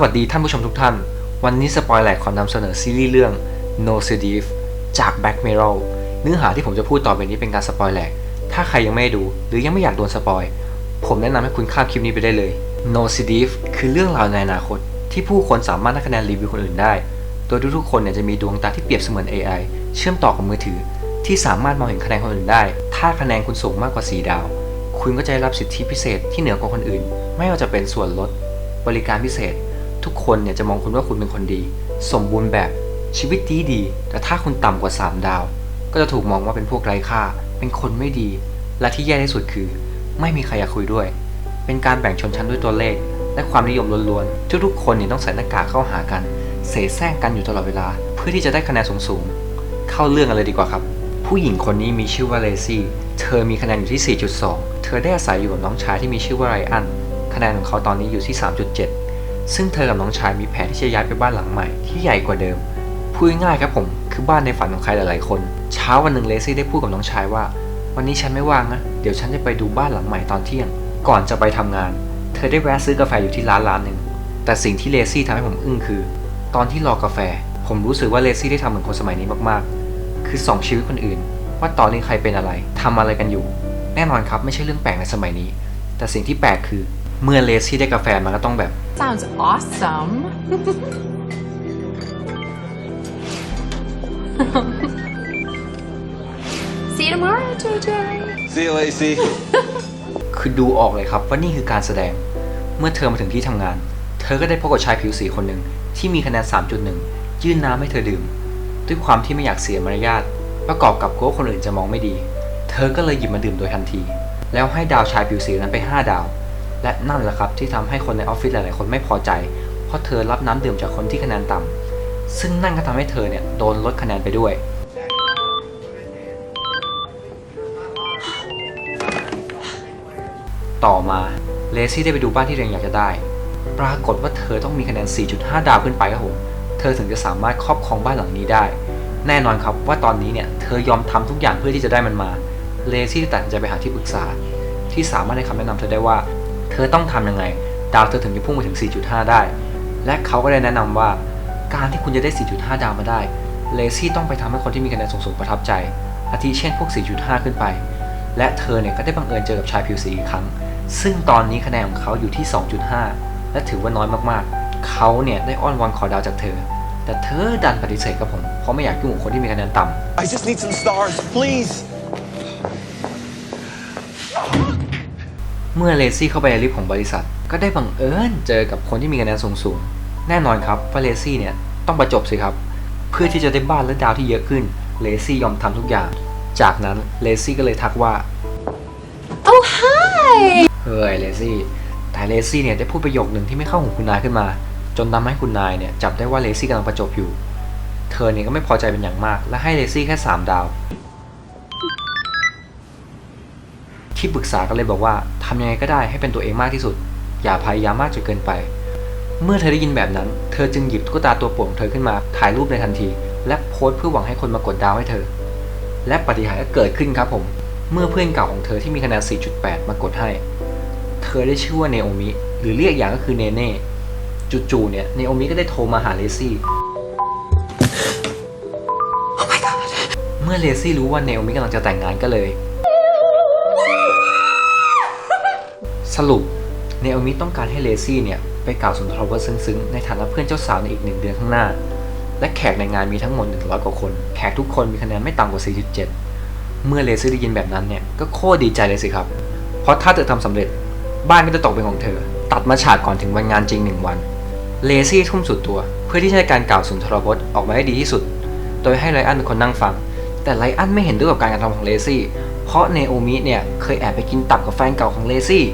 วัสดีท่านผู้ชมทุกท่าน วันนี้สปอยแหลกขอนำเสนอซีรีส์เรื่อง No s e d i v จาก Black Mirror เนื้อหาที่ผมจะพูดต่อไปนี้เป็นการสปอยแหลก ถ้าใครยังไม่ได้ดูหรือยังไม่อยากโดนสปอย ผมแนะนำให้คุณข้ามคลิปนี้ไปได้เลย No s e d i v คือเรื่องราวในอนาคต ที่ผู้คนสามารถให้คะแนนรีวิวคนอื่นได้ โดยทุกๆคนเนี่ยจะมีดวงตาที่เปรียบเสมือน AI เชื่อมต่อกับมือถือ ที่สามารถมองเห็นคะแนนคนอื่นได้ ถ้าคะแนนคุณสูงมากกว่า 4 ดาว คุณก็จะได้รับสิทธิพิเศษที่เหนือกว่าคนอื่น ไม่ว่าจะเป็นส่วนลด บริการพิเศษ ทุกคนเนี่ยจะมองคุณว่าคุณเป็นคนดี สมบูรณ์แบบชีวิตดีดี แต่ถ้าคุณต่ำกว่า 3 ดาว ก็จะถูกมองว่าเป็นพวกไร้ค่า เป็นคนไม่ดี และที่แย่ที่สุดคือ ไม่มีใครอยากคุยด้วย เป็นการแบ่งชนชั้นด้วยตัวเลข และความนิยมล้วนๆทุกๆคนเนี่ยต้องใส่หน้ากากเข้าหากัน เสแสร้งกันอยู่ตลอดเวลา เพื่อที่จะได้คะแนนสูงๆเข้าเรื่องกันเลยดีกว่าครับ ผู้หญิงคนนี้มีชื่อว่าเลซี่เธอมีคะแนนอยู่ที่ 4.2 เธอได้อาศัยอยู่กับน้องชายที่มีชื่อว่าไรอันคะแนนของเขาตอนนี้อยู่ที่ 3.7 ซึ่งเธอกับน้องชายมีแผนที่จะย้ายไปบ้านหลังใหม่ที่ใหญ่กว่าเดิม พูดง่ายครับผมคือบ้านในฝันของใครหลายๆคน เช้าวันหนึ่งเลซี่ได้พูดกับน้องชายว่า วันนี้ฉันไม่ว่างนะ เดี๋ยวฉันจะไปดูบ้านหลังใหม่ตอนเที่ยง ก่อนจะไปทำงาน เธอได้แวะซื้อกาแฟอยู่ที่ร้านร้านหนึ่ง แต่สิ่งที่เลซี่ทำให้ผมอึ้งคือ ตอนที่รอกาแฟ ผมรู้สึกว่าเลซี่ได้ทำเหมือนคนสมัยนี้มากๆ คือส่องชีวิตคนอื่น ว่าตอนนี้ใครเป็นอะไรทำอะไรกันอยู่ แน่นอนครับไม่ใช่เรื่องแปลกในสมัยนี้ แต่สิ่งที่แปลกคือ เมื่อเลซี่ได้กาแฟมันก็ต้องแบบ Sounds awesome. See you tomorrow, JJ. See you, Lacey. คือดูออกเลยครับว่านี่คือการแสดง เมื่อเธอมาถึงที่ทำงาน เธอก็ได้พบกับชายผิวสีคนหนึ่งที่มีคะแนน 3.1 ยื่นน้ำให้เธอดื่ม ด้วยความที่ไม่อยากเสียมารยาท ประกอบกับกลัวคนอื่นจะมองไม่ดี เธอก็เลยหยิบมาดื่มโดยทันที แล้วให้ดาวชายผิวสีนั้นไป 5 ดาว และนั่นแหละครับที่ทำให้คนในออฟฟิศหลาย ๆ คนไม่พอใจ เพราะเธอรับน้ำดื่มจากคนที่คะแนนต่ำซึ่งนั่นก็ทำให้เธอเนี่ยโดนลดคะแนนไปด้วยต่อมาเลซี่ได้ไปดูบ้านที่เรียนอยากจะได้ ปรากฏว่าเธอต้องมีคะแนน 4.5 ดาวขึ้นไปครับผม เธอถึงจะสามารถครอบครองบ้านหลังนี้ได้ แน่นอนครับว่าตอนนี้เนี่ย เธอยอมทำทุกอย่างเพื่อที่จะได้มันมา เลซี่ตัดสินใจไปหาที่ปรึกษา ที่สามารถให้คำแนะนำเธอได้ว่า เธอต้องทำยังไง ดาวเธอถึงจะพุ่งไปถึง 4.5 ได้ และเขาก็ได้แนะนำว่า การที่คุณจะได้ 4.5 ดาวมาได้เลซี่ต้องไปทำให้คนที่มีคะแนนสูงๆประทับใจอาทิเช่นพวก 4.5 ขึ้นไป และเธอเนี่ยก็ได้บังเอิญเจอกับชายผิวสีอีกครั้ง ซึ่งตอนนี้คะแนนของเขาอยู่ที่ 2.5 และถือว่าน้อยมากๆ เขาเนี่ยได้อ้อนวอนขอดาวจากเธอ แต่เธอดันปฏิเสธกับผม เพราะไม่อยากยุ่งกับคนที่มีคะแนนต่ำ I just need some stars, please. เมื่อเลซี่เข้าไปในลิฟต์ของบริษัท ก็ได้บังเอิญเจอกับคนที่มีคะแนนสูงๆ แน่นอนครับว่าเลซี่เนี่ยต้องประจบสิครับ เพื่อที่จะได้บ้านและดาวที่เยอะขึ้น เลซี่ยอมทำทุกอย่าง จากนั้นเลซี่ก็เลยทักว่า Oh, hi. เฮ้ยเลซี่ แต่เลซี่เนี่ยได้พูดประโยคหนึ่งที่ไม่เข้าหูคุณนายขึ้นมา จนทำให้คุณนายเนี่ยจับได้ว่าเลซี่กำลังประจบอยู่ เธอเนี่ยก็ไม่พอใจเป็นอย่างมาก และให้เลซี่แค่ 3 ดาว ที่ปรึกษาก็เลยบอกว่าทำยังไงก็ได้ให้เป็นตัวเองมากที่สุด อย่าพยายามมากจนเกินไป เมื่อเธอได้ยินแบบนั้น เธอจึงหยิบตุ๊กตาตัวโปรดของเธอขึ้นมาถ่ายรูปในทันที และโพสต์เพื่อหวังให้คนมากดดาวให้เธอ และปฏิหารย์ก็เกิดขึ้นครับผม เมื่อเพื่อนเก่าของเธอที่มีคะแนน 4.8 มากดให้ เธอได้ชื่อว่าเนโอมิหรือเรียกอย่างก็คือเนเน่จู่ๆเนี่ยเนโอมิก็ได้โทรมาหาเลซี่เมื่อเลซี่รู้ว่าเนโอมิกำลังจะแต่งงานก็เลย สรุปเนโอมิต้องการให้เลซี่เนี่ยไปกล่าวสุนทรพจน์ซึ้งๆ ในฐานะเพื่อนเจ้าสาวในอีกหนึ่งเดือนข้างหน้า และแขกในงานมีทั้งหมด 100 กว่าคน แขกทุกคนมีคะแนนไม่ต่ำกว่า 4.7 เมื่อเลซี่ได้ยินแบบนั้นเนี่ยก็โคตรดีใจเลยสิครับ เพราะถ้าเธอทำสำเร็จบ้านก็จะตกเป็นของเธอ ตัดมาฉากก่อนถึงวันงานจริงหนึ่งวัน เลซี่ทุ่มสุดตัว เพื่อที่จะการกล่าวสุนทรพจน์ออกมาให้ดีที่สุด โดยให้ไลอันเป็นคนนั่งฟัง แต่ไลอันไม่เห็นด้วยกับการกระทำของเลซี่ เพราะเนโอมิเนี่ยเคยแอบไปกินตับกับแฟนเก่าของเลซี่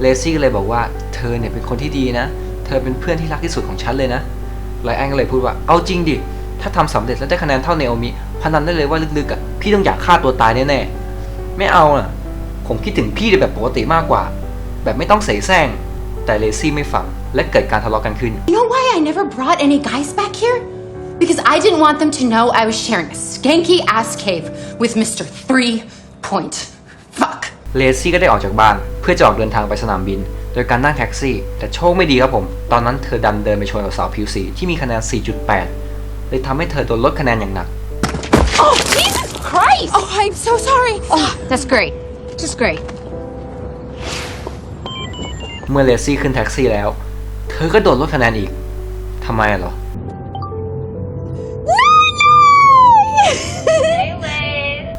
เลซี่ก็เลยบอกว่าเธอเนี่ยเป็นคนที่ดีนะ เธอเป็นเพื่อนที่รักที่สุดของฉันเลยนะไลแอนก็เลยพูดว่าเอาจริงดิ ถ้าทำสำเร็จแล้วได้คะแนนเท่าเนโอมิพนันได้เลยว่าลึกๆอะพี่ต้องอยากฆ่าตัวตายแน่ๆไม่เอาน่ะ ผมคิดถึงพี่ในแบบปกติมากกว่า แบบไม่ต้องเสแสร้งแต่เลซี่ไม่ฟังและเกิดการทะเลาะกันขึ้น You know why I never brought any guys back here? Because I didn't want them to know I was sharing a skanky ass cave with Mr. Three Point เลซี่ก็ได้ออกจากบ้านเพื่อจะออกเดินทางไปสนามบิน โดยการนั่งแท็กซี่ แต่โชคไม่ดีครับผม ตอนนั้นเธอดันเดินไปชนกับสาวผิวสีที่มีคะแนน 4.8 เลยทำให้เธอโดนลดคะแนนอย่างหนัก Oh, Jesus Christ! Oh, I'm so sorry. Oh, that's great. Just great. เมื่อเลซี่ขึ้นแท็กซี่แล้ว เธอก็โดนลดคะแนนอีกทำไมอะเหรอ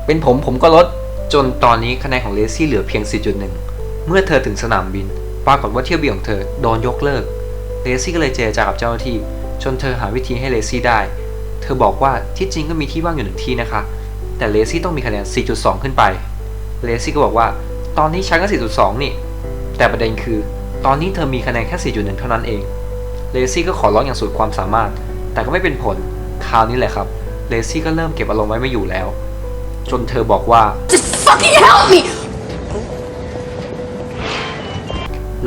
เป็นผมผมก็ลด จนตอนนี้คะแนนของเลซี่เหลือเพียง 4.1 เมื่อเธอถึงสนามบิน ปรากฏว่าเที่ยวบินของเธอโดนยกเลิก เลซี่ก็เลยเจรจากับเจ้าหน้าที่จนเธอหาวิธีให้เลซี่ได้ เธอบอกว่าที่จริงก็มีที่ว่างอยู่หนึ่งที่นะคะ แต่เลซี่ต้องมีคะแนน 4.2 ขึ้นไป เลซี่ก็บอกว่า ตอนนี้ฉันก็ 4.2 นี่ แต่ประเด็นคือ ตอนนี้เธอมีคะแนนแค่ 4.1 เท่านั้นเอง เลซี่ก็ขอร้องอย่างสุดความสามารถ แต่ก็ไม่เป็นผล คราวนี้แหละครับ เลซี่ก็เริ่มเก็บอารมณ์ไว้ไม่อยู่แล้ว จนเธอบอกว่า Just fucking help me!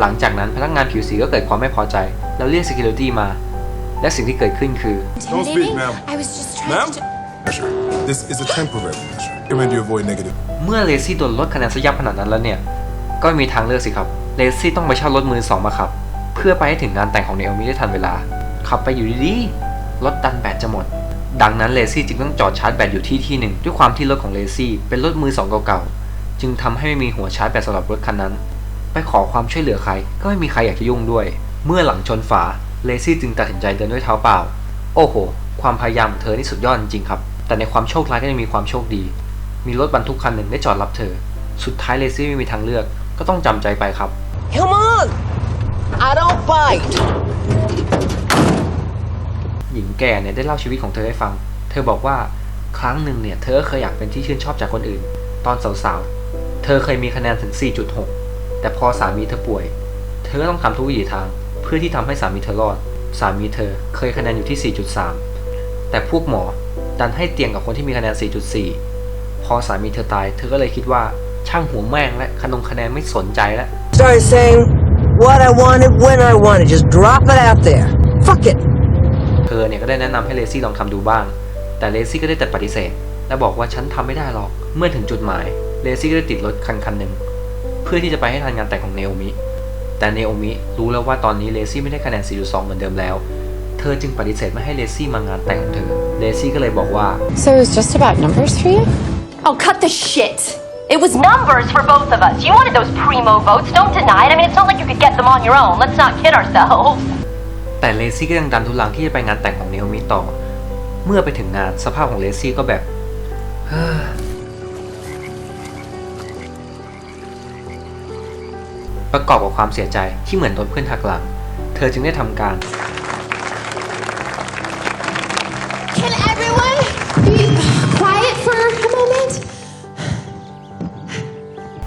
หลังจากนั้นพนักงานผิวสีก็เกิดความไม่พอใจ แล้วเรียก security มา และสิ่งที่เกิดขึ้นคือ Don't speak, ma'am. I was just trying Ma'am? to. Measure. This is a temporary measure. Recommend you avoid negative. เมื่อเลซี่โดนลดคะแนนซะยับขนาดนั้นแล้วเนี่ย ก็ไม่มีทางเลือกสิครับ เลซี่ต้องไปเช่ารถมือสองมาขับ เพื่อไปให้ถึงงานแต่งของเนโอมิได้ทันเวลา ขับไปอยู่ดีๆ รถดันแบตจะหมด ดังนั้นเลซี่จึงต้องจอดชาร์จแบตอยู่ที่ที่หนึ่งด้วยความที่รถของเลซี่เป็นรถมือสองเก่าๆ จึงทำให้ไม่มีหัวชาร์จแบตสำหรับรถคันนั้น ไปขอความช่วยเหลือใครก็ไม่มีใครอยากจะยุ่งด้วย เมื่อหลังชนฝาเลซี่จึงตัดสินใจเดินด้วยเท้าเปล่า โอ้โห ความพยายามของเธอนี่สุดยอดจริงครับ แต่ในความโชคร้ายก็ยังมีความโชคดี มีรถบรรทุกคันหนึ่งได้จอดรับเธอ สุดท้ายเลซี่ไม่มีทางเลือกก็ต้องจำใจไปครับ Come on! I don't bite. หญิงแก่เนี่ยได้เล่าชีวิตของเธอให้ฟัง เธอบอกว่าครั้งหนึ่งเนี่ยเธอเคยอยากเป็นที่ชื่นชอบจากคนอื่น ตอนสาวๆ เธอเคยมีคะแนนถึง 4.6 แต่พอสามีเธอป่วย เธอก็ต้องทำทุกวิถีทาง เพื่อที่ทำให้สามีเธอรอด สามีเธอเคยคะแนนอยู่ที่ 4.3 แต่พวกหมอดันให้เตียงกับคนที่มีคะแนน 4.4 พอสามีเธอตาย เธอก็เลยคิดว่าช่างหัวแม่งและคะนงคะแนนไม่สนใจแล้ว Start saying what I wanted when I wanted. Just drop it out there. Fuck it. เธอเนี่ยก็ได้แนะนำให้เลซี่ลองทำดูบ้าง แต่เลซี่ก็ได้แต่ปฏิเสธ และบอกว่าฉันทำไม่ได้หรอก เมื่อถึงจุดหมาย เลซี่ก็ได้ติดรถคันคันหนึ่งเพื่อที่จะไปให้ทันงานแต่งของเนโอมิ แต่เนโอมิรู้แล้วว่าตอนนี้เลซี่ไม่ได้คะแนน 4.2 เหมือนเดิมแล้ว เธอจึงปฏิเสธไม่ให้เลซี่มางานแต่งของเธอ เลซี่ก็เลยบอกว่า So it was just about numbers for you? Oh, cut the shit! It was numbers for both of us. You wanted those primo votes. Don't deny it. I mean, it's not like you could get them on your own. Let's not kid ourselves. แต่เลซี่ก็ยังดันทุลังที่จะไปงานแต่งของเนโอมิต่อ เมื่อไปถึงงานสภาพของเลซี่ก็แบบเฮ้อประกอบกับความเสียใจที่เหมือนโดนเพื่อนหักหลัง เธอจึงได้ทำการ Can everyone be quiet for a moment?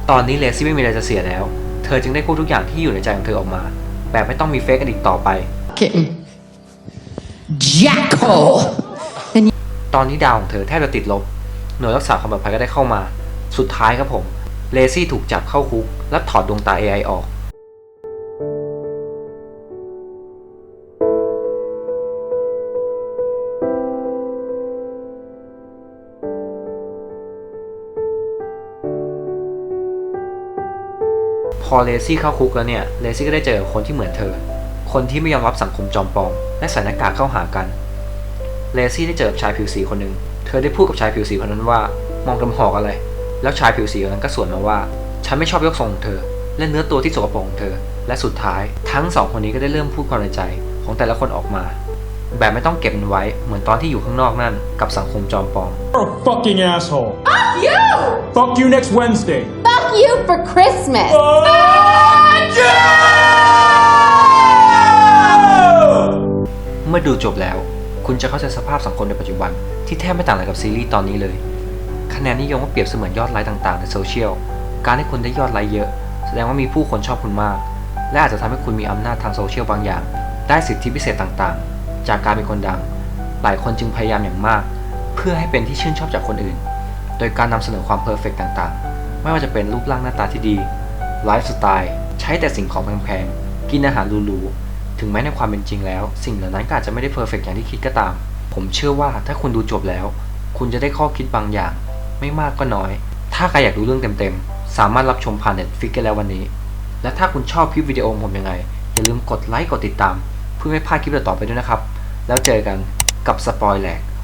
ตอนนี้เลซี่ไม่มีอะไรจะเสียแล้ว เธอจึงได้พูดทุกอย่างที่อยู่ในใจของเธอออกมา แบบไม่ต้องมีเฟกกันอีกต่อไป Kitten. Jackhole! ตอนนี้ดาวของเธอแทบจะติดลบ หน่วยรักษาความปลอดภัยก็ได้เข้ามา สุดท้ายครับผม เลซี่ถูกจับเข้าคุก และถอดดวงตา AI ออก อเลซี่เข้าคุกแล้วเนี่ยเลซี่ก็ได้เจอกับคนที่เหมือนเธอ คนที่ไม่ยอมรับสังคมจอมปลอมและใส่หน้ากากเข้าหากันเลซี่ได้เจอกับชายผิวสีคนหนึ่งเธอได้พูดกับชายผิวสีคนนั้นว่ามองทำหอกอะไร แล้วชายผิวสีคนนั้นก็สวนมาว่า ฉันไม่ชอบยกทรงของเธอ และเนื้อตัวที่สกปรกของเธอ และสุดท้ายทั้งสองคนนี้ก็ได้เริ่มพูดความในใจของแต่ละคนออกมา แบบไม่ต้องเก็บมันไว้เหมือนตอนที่อยู่ข้างนอกนั่นกับสังคมจอมปลอม You're a fucking asshole. Fuck you! Fuck you next Wednesday. You for Christmas! เมื่อดูจบแล้ว คุณจะเข้าใจสภาพสังคมในปัจจุบัน ที่แทบไม่ต่างอะไรกับซีรีส์ตอนนี้เลย คะแนนนิยมก็เปรียบเสมือนยอดไลค์ต่างๆ ในโซเชียล การที่คุณได้ยอดไลค์เยอะ แสดงว่ามีผู้คนชอบคุณมาก และอาจจะทำให้คุณมีอำนาจทางโซเชียลบางอย่าง ได้สิทธิพิเศษต่างๆ จากการเป็นคนดัง หลายคนจึงพยายามอย่างมาก เพื่อให้เป็นที่ชื่นชอบจากคนอื่น โดยการนำเสนอความเพอร์เฟกต่างๆ ไม่ว่าจะเป็นรูปร่างหน้าตาที่ดี ไลฟ์สไตล์ ใช้แต่สิ่งของแพงๆ กินอาหารหรูๆ ถึงแม้ในความเป็นจริงแล้ว สิ่งเหล่านั้นก็อาจจะไม่ได้เพอร์เฟกอย่างที่คิดก็ตาม ผมเชื่อว่าถ้าคุณดูจบแล้ว คุณจะได้ข้อคิดบางอย่าง ไม่มากก็น้อย ถ้าใครอยากรู้เรื่องเต็มๆ สามารถรับชมผ่าน Netflix ได้แล้ววันนี้ และถ้าคุณชอบคลิปวิดีโอผมยังไง อย่าลืมกดไลค์ กดติดตาม เพื่อไม่พลาดคลิปต่อไปด้วยนะครับ แล้วเจอกันกับสปอยแหลก